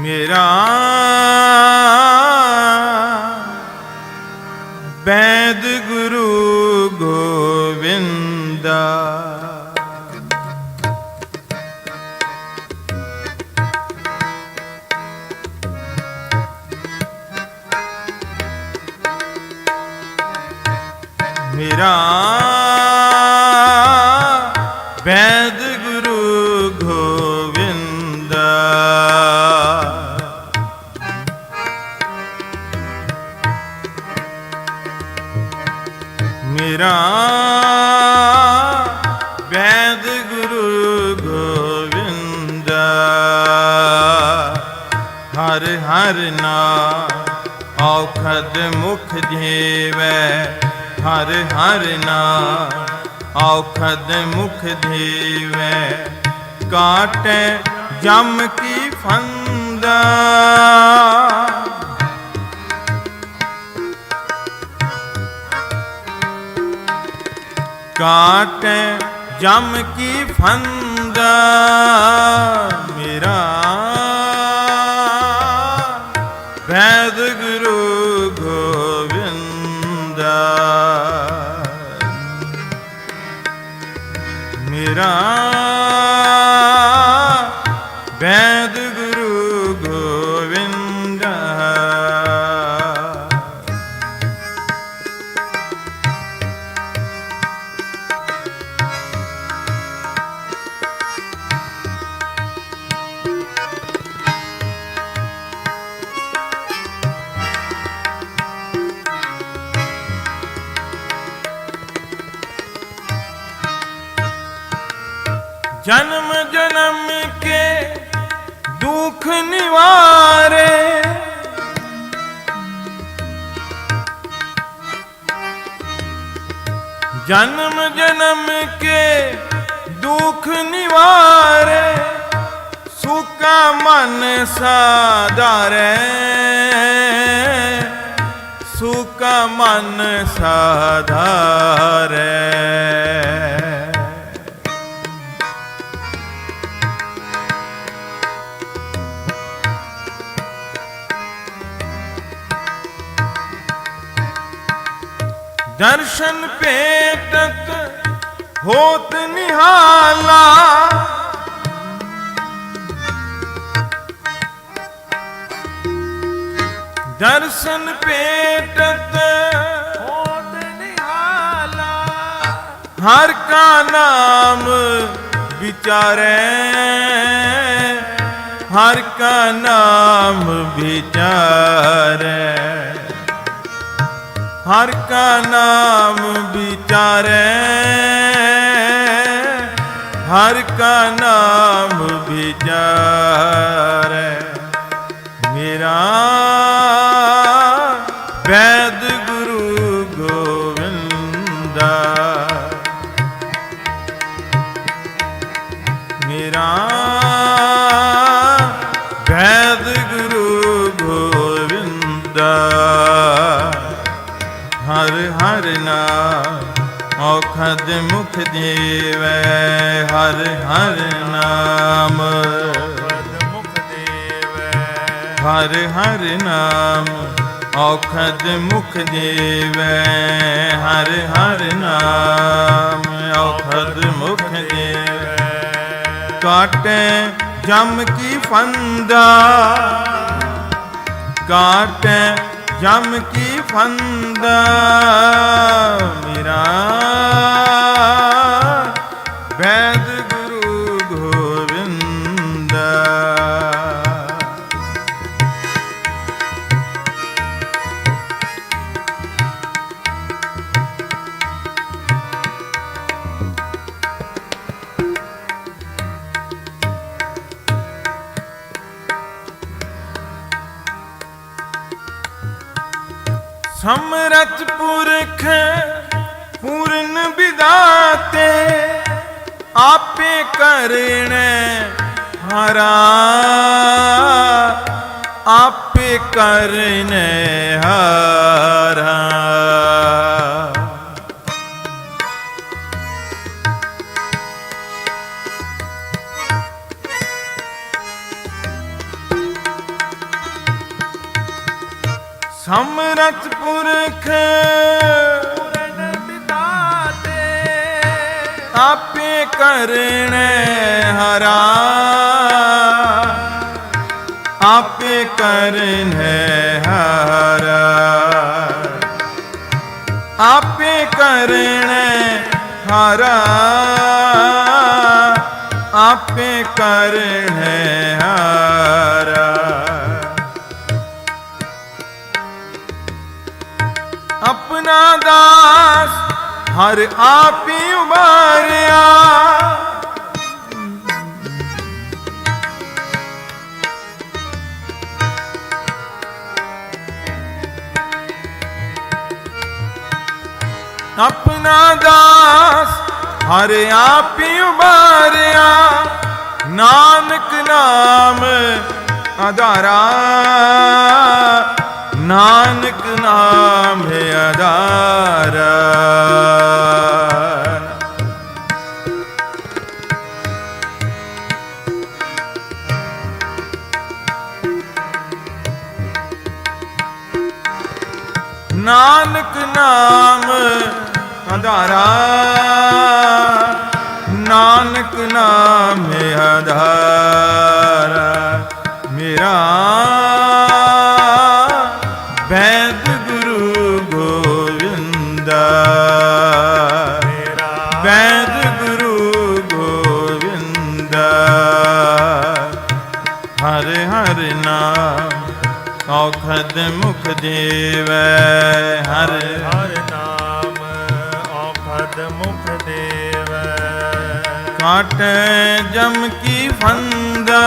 ਮੇਰਾ ਬੈਦ ਗੁਰੂ ਗੋਵਿੰਦਾ ਮੇਰਾ ਮੇਰਾ ਵੈਦ ਗੁਰੂ ਗੋਬਿੰਦ ਹਰ ਹਰ ਨਾਮ ਔਖਦ ਮੁਖ ਜੀਵੈ। ਹਰ ਹਰ ਨਾਮ ਔਖਦ ਮੁਖ ਜੀਵੈ। ਕਾਟੈ ਜਮ ਕੀ ਫੰਦਾ। ਕਾਟੈ ਜਮ ਕੀ ਫੰਦਾ ਮੇਰਾ। ਵੈਦ ਗੁਰੂ ਜਨਮ ਜਨਮ ਕੇ ਦੁਖ ਨਿਵਾਰੇ। ਜਨਮ ਜਨਮ ਕੇ ਦੁਖ ਨਿਵਾਰੇ। ਸੁਕਾ ਮਨ ਸਾਧਾਰੇ। ਸੁਕਾ ਮਨ ਸਾਧਾਰੇ। ਦਰਸ਼ਨ ਭੇਟਤ ਹੋਤ ਨਿਹਾਲਾ। ਦਰਸ਼ਨ ਭੇਟਤ ਹੋਤ ਨਿਹਾਲਾ। ਹਰ ਕਾ ਨਾਮ ਵਿਚਾਰੇ। ਹਰ ਕਾ ਨਾਮ ਵਿਚਾਰੇ। ਹਰ ਕਾ ਨਾਮ ਵਿਚਾਰੇ ਹਰ ਕਾ ਨਾਮ ਵਿਚਾਰੇ। ਮੇਰਾ ਹਰ ਹਰ ਨਾਮ ਔਖਦ ਮੁਖ ਦੇਵੈ ਹਰ ਹਰ ਨਾਮ। ਮੁਖ ਦੇਵੈ। ਹਰ ਹਰ ਨਾਮ ਔਖਦ ਮੁਖ ਦੇਵੈ ਹਰ ਹਰ ਨਾਮ ਔਖਦ ਮੁਖ ਦੇਵੈ। ਕਾਟੈ ਜਮ ਕੀ ਫੰਦਾ ਕਾਟੈ ਜਮ ਕੀ ਫੰਦਾ ਮੇਰਾ ਵੈਦ ਸਮਰਥ ਪੁਰਖ ਪੂਰਨ ਵਿਦਾਤੇ ਆਪੇ ਕਰਣੈ ਹਰਾ ਆਪੇ ਕਰਣੈ ਹਰਾ। ਸਮਰਥ ਪੁਰਖ। ਪੂਰਨ ਵਿਦਾਤੇ ਆਪੇ ਕਰਨੇ ਹਰਾ। ਆਪੇ ਕਰਨੇ ਹਰਾ। ਆਪੇ ਕਰਨੇ ਹਰਾ। ਆਪੇ ਕਰਨੇ ਹਰਾ। ਦਾਸ ਹਰ ਆਪੀ ਉਬਾਰਿਆ ਆਪਣਾ ਦਾਸ ਹਰ ਆਪੀ ਉਬਾਰਿਆ ਨਾਨਕ ਨਾਮ ਆਧਾਰਾ ਨਾਨਕ ਨਾਮ ਹੈ ਆਧਾਰਾ। ਨਾਨਕ ਨਾਮ ਆਧਾਰਾ। ਨਾਨਕ ਨਾਮ ਹੈ ਆਧਾਰਾ। ਮੇਰਾ ਵੈਦ ਗੁਰੂ ਗੋਵਿੰਦਾ। ਵੈਦ ਗੁਰੂ ਗੋਵਿੰਦਾ। ਹਰ ਹਰ ਨਾਮ ਔਖਦ ਮੁਖ ਦੇਵੈ। ਹਰ ਹਰ ਨਾਮ ਔਖਦ ਮੁਖ ਦੇਵੈ। ਕਾਟੈ ਜਮ ਕੀ ਫੰਦਾ।